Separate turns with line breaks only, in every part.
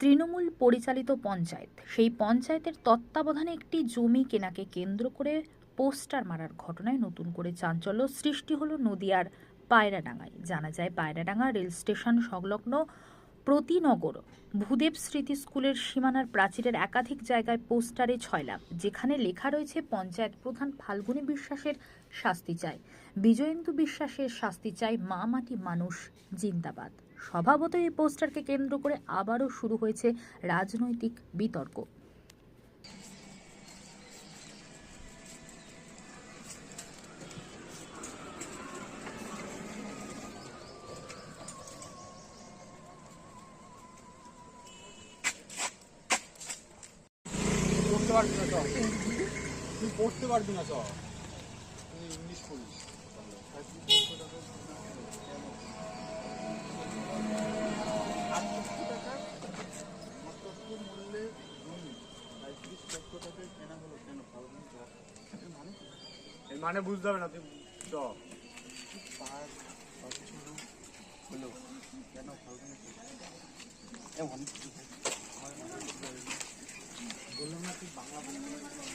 তৃণমূল পরিচালিত পঞ্চায়েত। সেই পঞ্চায়েতের তত্ত্বাবধানে একটি জমি কেনাকে কেন্দ্র করে পোস্টার মারার ঘটনায় নতুন করে চাঞ্চল্য সৃষ্টি হলো নদিয়ার পায়রাডাঙ্গায়। জানা যায়, পায়রাডাঙ্গা রেল স্টেশন সংলগ্ন প্রতিনগর। ভূদেব স্মৃতি স্কুলের সীমানার প্রাচীরের একাধিক জায়গায় পোস্টারে ছয়লাভ যেখানে লেখা রয়েছে, পঞ্চায়েত প্রধান ফাল্গুনী বিশ্বাসের শাস্তি চাই। বিজয়েন্দু বিশ্বাসের শাস্তি চাই, মা মাটি মানুষ, জিন্দাবাদ। স্বভাবত এই পোস্টারকে কেন্দ্র করে আবারও শুরু হয়েছে রাজনৈতিক বিতর্ক।
পারবি না সব তুই পড়তে পারবি না সব তুই ইংলিশ পড়িস। মানে বুঝতে হবে না তুই চ।
আমি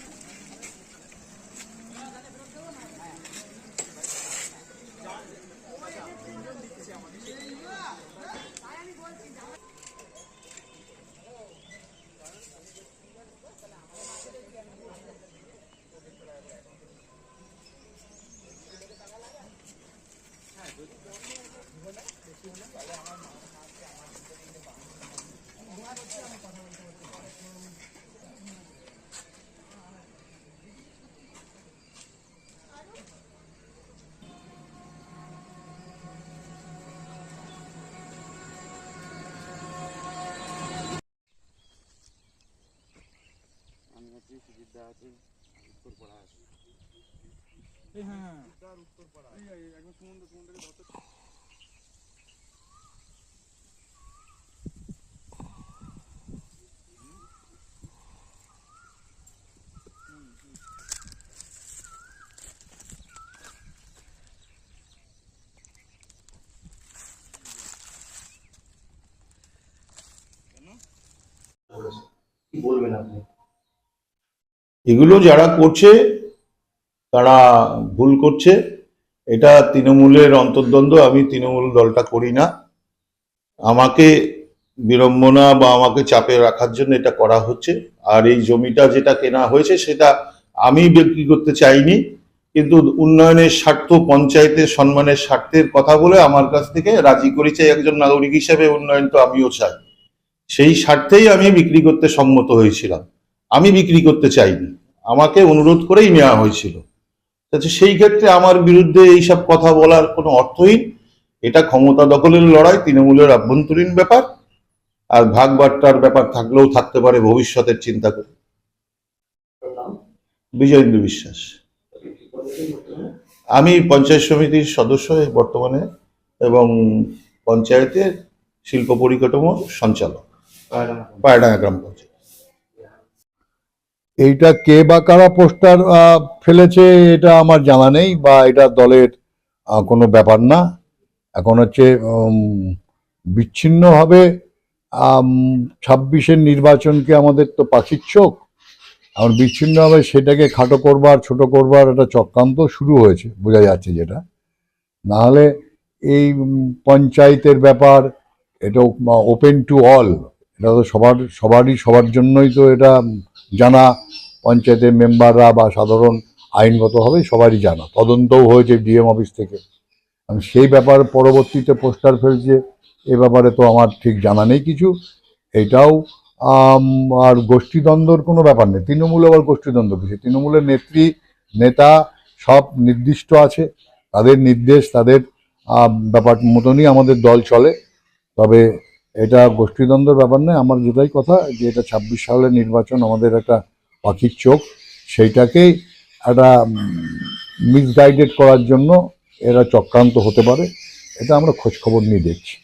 আছি সুজিতদা আছে উত্তরপাড়া আছে
এই হ্যাঁ
তার উত্তরপাড়া এই এই একদম সমুদ্র সমুদ্রের ধরতে
কি বলবেন আপনি
এগুলো যারা করছে, তারা ভুল করছে। এটা তৃণমূলের অন্তর্দ্বন্দ্ব, আমি তৃণমূল দলটা করি না। আমাকে বিড়ম্বনা বা আমাকে চাপে রাখার জন্য এটা করা হচ্ছে। আর এই জমিটা যেটা কেনা হয়েছে, সেটা আমি বিক্রি করতে চাইনি। কিন্তু উন্নয়নের স্বার্থ, পঞ্চায়েতের সম্মানের স্বার্থের কথা বলে আমার কাছ থেকে রাজি করেছে একজন নাগরিক হিসেবে উন্নয়ন তো আমিও চাই। সেই স্বার্থেই আমি বিক্রি করতে সম্মত হয়েছিলাম। আমি বিক্রি করতে চাইনি। আমাকে অনুরোধ করেই নেওয়া হয়েছিল। আচ্ছা সেই ক্ষেত্রে আমার বিরুদ্ধে এইসব কথা বলার কোনো অর্থহীন? এটা ক্ষমতা দখলের লড়াই, তৃণমূলের আভ্যন্তরীণ ব্যাপার, আর ভাগ বাট্টার ব্যাপার থাকলেও থাকতে পারে ভবিষ্যতের চিন্তা করে। বিজয়েন্দ্র বিশ্বাস। আমি পঞ্চায়েত সমিতির সদস্য বর্তমানে এবং পঞ্চায়েতের শিল্প পরিকাঠামো সঞ্চালক। পায়ডাঙ্গা গ্রাম পঞ্চায়েত।
এইটা কে বা কারা পোস্টার ফেলেছে এটা আমার জানা নেই বা এটা দলের কোনো ব্যাপার না। এখন হচ্ছে বিচ্ছিন্নভাবে ছাব্বিশের নির্বাচনকে আমাদের তো পাখির চোখ। এখন বিচ্ছিন্নভাবে সেটাকে খাটো করবার, ছোট করবার একটা চক্রান্ত শুরু হয়েছে, বোঝা যাচ্ছে যেটা। নাহলে এই পঞ্চায়েতের ব্যাপার এটা ওপেন টু অল এটা তো সবার, সবারই, সবার জন্যই তো এটা জানা। পঞ্চায়েতের মেম্বাররা বা সাধারণ আইনগতভাবে সবারই জানা। তদন্তও হয়েছে ডিএম অফিস থেকে। আমি সেই ব্যাপার পরবর্তীতে পোস্টার ফেলছে, এ ব্যাপারে তো আমার ঠিক জানা নেই কিছু। এটাও আর গোষ্ঠীদ্বন্দ্বর কোনো ব্যাপার নেই। তৃণমূল আবার গোষ্ঠীদ্বন্দ্ব কিছু তৃণমূলের নেত্রী, নেতা সব নির্দিষ্ট আছে। তাদের নির্দেশ, তাদের ব্যাপার মতনই আমাদের দল চলে। তবে এটা গোষ্ঠীদ্বন্দ্বের ব্যাপার নয়, আমার যেটাই কথা যে এটা ছাব্বিশ সালের নির্বাচন আমাদের একটা পাখির চোখ। সেইটাকেই একটা মিসগাইডেড করার জন্য এরা চক্রান্ত হতে পারে, এটা আমরা খোঁজখবর নিয়ে দেখছি।